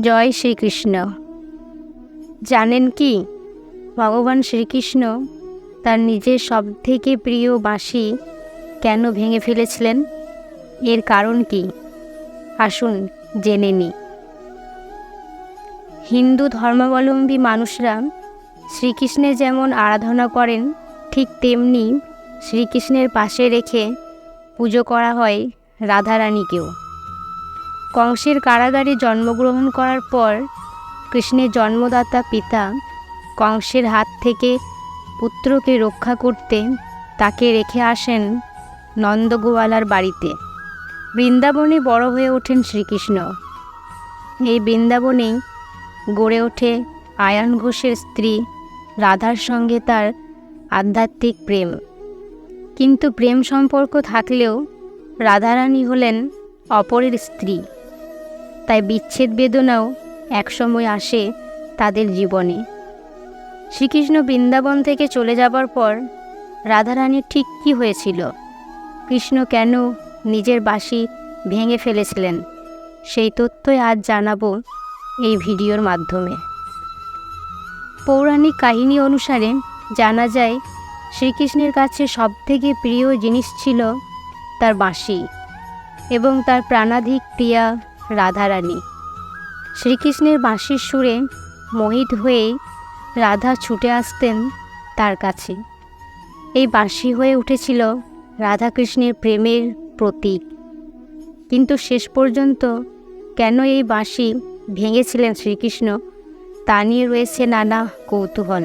জয় শ্রীকৃষ্ণ। জানেন কি? ভগবান শ্রীকৃষ্ণ তার নিজের সবথেকে প্রিয় বাঁশি কেন ভেঙে ফেলেছিলেন? এর কারণ কি? আসুন জেনে নিই। হিন্দু ধর্মাবলম্বী মানুষরা শ্রীকৃষ্ণের যেমন আরাধনা করেন, ঠিক তেমনি শ্রীকৃষ্ণের পাশে রেখে পুজো করা হয় রাধারানীকেও। কংসের কারাগারে জন্মগ্রহণ করার পর কৃষ্ণের জন্মদাতা পিতা কংসের হাত থেকে পুত্রকে রক্ষা করতে তাকে রেখে আসেন নন্দগোয়ালার বাড়িতে। বৃন্দাবনে বড় হয়ে ওঠেন শ্রীকৃষ্ণ। এই বৃন্দাবনেই গড়ে ওঠে আয়ান ঘোষের স্ত্রী রাধার সঙ্গে তার আধ্যাত্মিক প্রেম। কিন্তু প্রেম সম্পর্ক থাকলেও রাধারানী হলেন অপরের স্ত্রী। তাই বিচ্ছেদ বেদনাও একসময় আসে তাদের জীবনে। শ্রীকৃষ্ণ বৃন্দাবন থেকে চলে যাবার পর রাধারানীর ঠিক কী হয়েছিল? কৃষ্ণ কেন নিজের বাঁশি ভেঙে ফেলেছিলেন? সেই তথ্যই আজ জানাব এই ভিডিওর মাধ্যমে। পৌরাণিক কাহিনী অনুসারে জানা যায়, শ্রীকৃষ্ণের কাছে সবথেকে প্রিয় জিনিস ছিল তার বাঁশি এবং তার প্রাণাধিক প্রিয়া রাধারানী। শ্রীকৃষ্ণের বাঁশির সুরে মোহিত হয়ে রাধা ছুটে আসতেন তার কাছে। এই বাঁশি হয়ে উঠেছিল রাধাকৃষ্ণের প্রেমের প্রতীক। কিন্তু শেষ পর্যন্ত কেন এই বাঁশি ভেঙেছিলেন শ্রীকৃষ্ণ, তা নিয়ে রয়েছে নানা কৌতূহল।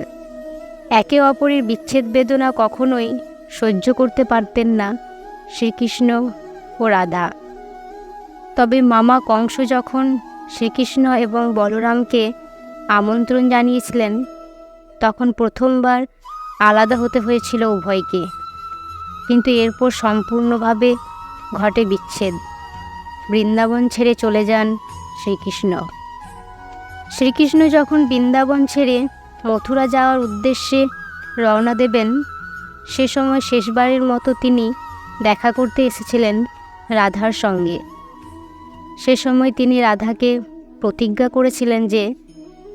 একে অপরের বিচ্ছেদ বেদনা কখনোই সহ্য করতে পারতেন না শ্রীকৃষ্ণ ও রাধা। তবে মামা কংস যখন শ্রীকৃষ্ণ এবং বলরামকে আমন্ত্রণ জানিয়েছিলেন, তখন প্রথমবার আলাদা হতে হয়েছিল উভয়কে। কিন্তু এরপর সম্পূর্ণভাবে ঘটে বিচ্ছেদ। বৃন্দাবন ছেড়ে চলে যান শ্রীকৃষ্ণ। শ্রীকৃষ্ণ যখন বৃন্দাবন ছেড়ে মথুরা যাওয়ার উদ্দেশ্যে রওনা দেবেন, সে সময় শেষবারের মতো তিনি দেখা করতে এসেছিলেন রাধার সঙ্গে। সে সময় তিনি রাধাকে প্রতিজ্ঞা করেছিলেন যে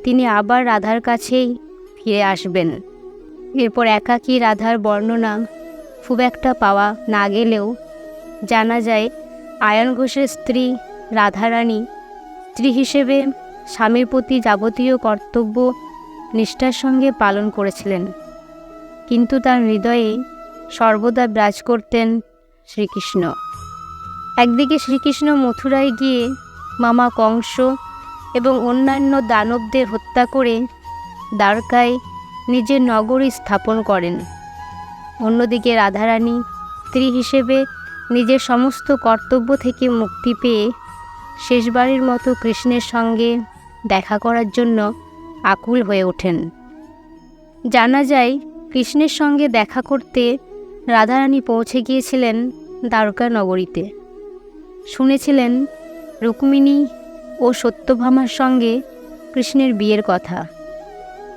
তিনি আবার রাধার কাছেই ফিরে আসবেন। এরপর একাকী রাধার বর্ণনা খুব একটা পাওয়া না গেলেও জানা যায়, আয়ন ঘোষের স্ত্রী রাধারানী স্ত্রী হিসেবে স্বামীর প্রতি যাবতীয় কর্তব্য নিষ্ঠার সঙ্গে পালন করেছিলেন। কিন্তু তার হৃদয়ে সর্বদা বিরাজ করতেন শ্রীকৃষ্ণ। একদিকে শ্রীকৃষ্ণ মথুরায় গিয়ে মামা কংস এবং অন্যান্য দানবদের হত্যা করে দ্বারকায় নিজের নগরী স্থাপন করেন। অন্যদিকে রাধারানী স্ত্রী হিসেবে নিজের সমস্ত কর্তব্য থেকে মুক্তি পেয়ে শেষবারের মতো কৃষ্ণের সঙ্গে দেখা করার জন্য আকুল হয়ে ওঠেন। জানা যায়, কৃষ্ণের সঙ্গে দেখা করতে রাধারানী পৌঁছে গিয়েছিলেন দ্বারকা নগরীতে। শুনেছিলেন রুক্মিণী ও সত্যভামার সঙ্গে কৃষ্ণের বিয়ের কথা।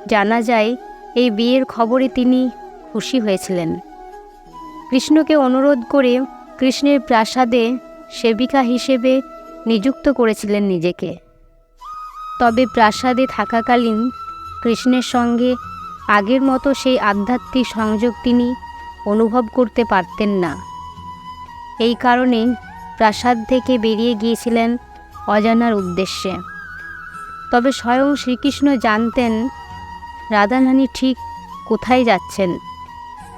জানা যায়, এই বিয়ের খবরে তিনি খুশি হয়েছিলেন। কৃষ্ণকে অনুরোধ করে কৃষ্ণের প্রাসাদে সেবিকা হিসেবে নিযুক্ত করেছিলেন নিজেকে। তবে প্রাসাদে থাকাকালীন কৃষ্ণের সঙ্গে আগের মতো সেই আধ্যাত্মিক সংযোগ তিনি অনুভব করতে পারতেন না। এই কারণে প্রাসাদ থেকে বেরিয়ে গিয়েছিলেন অজানার উদ্দেশ্যে। তবে স্বয়ং শ্রীকৃষ্ণ জানতেন রাধারানী ঠিক কোথায় যাচ্ছেন।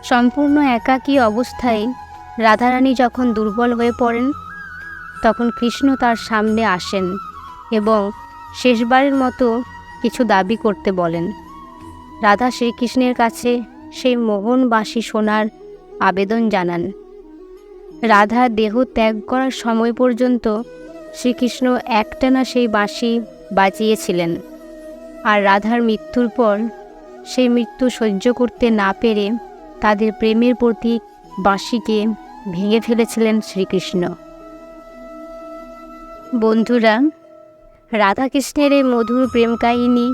সম্পূর্ণ একাকী অবস্থায় রাধারানী যখন দুর্বল হয়ে পড়েন, তখন কৃষ্ণ তার সামনে আসেন এবং শেষবারের মতো কিছু দাবি করতে বলেন। রাধা শ্রীকৃষ্ণের কাছে সেই মোহনবাসী সোনার আবেদন জানান। রাধার দেহ ত্যাগ করার সময় পর্যন্ত শ্রীকৃষ্ণ একটানা সেই বাঁশি বাজিয়েছিলেন। আর রাধার মৃত্যুর পর সেই মৃত্যু সহ্য করতে না পেরে তাদের প্রেমের প্রতীক বাঁশিকে ভেঙে ফেলেছিলেন শ্রীকৃষ্ণ। বন্ধুরা, রাধাকৃষ্ণের এই মধুর প্রেম কাহিনী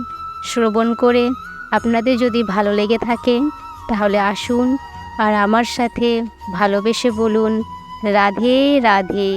শ্রবণ করে আপনাদের যদি ভালো লেগে থাকে, তাহলে আসুন আর আমার সাথে ভালোবেসে বলুন রাধে রাধে।